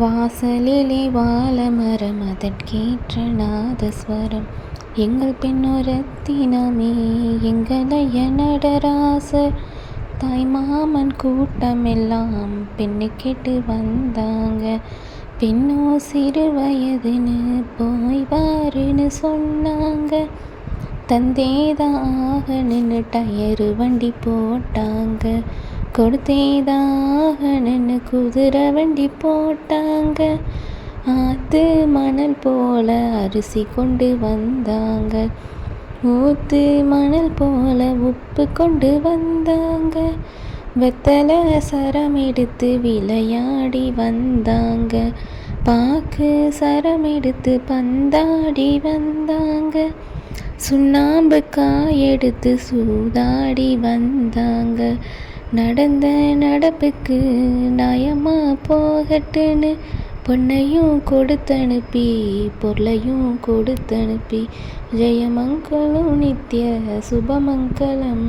வாசலிலே வாழமரம் அதற்கேற்ற நாதஸ்வரம். எங்கள் பெண்ணுரத்தினமே எங்களைய நடராசர். தாய் மாமன் கூட்டமெல்லாம் பெண்ணு கேட்டு வந்தாங்க. பெண்ணோ சிறு வயதுன்னு போய் வாருன்னு சொன்னாங்க. தந்தேதாக நின்று டயரு வண்டி போட்டாங்க. கொடுத்தேதாக நின்று குதிரை வண்டி போட்டாங்க. ஆத்து மணல் போல அரிசி கொண்டு வந்தாங்க. ஊத்து மணல் போல உப்பு கொண்டு வந்தாங்க. வெத்தலை சரம் எடுத்து விளையாடி வந்தாங்க. பாக்கு சரம் எடுத்து பந்தாடி வந்தாங்க. சுண்ணாம்பு காயெடுத்து சூதாடி வந்தாங்க. நடந்த நடப்புக்கு நயமா போகட்டுன்னு பொண்ணையும் கொடுத்தனுப்பி பொருளையும் கொடுத்தனுப்பி. ஜெயமங்கலம் நித்ய சுபமங்கலம்.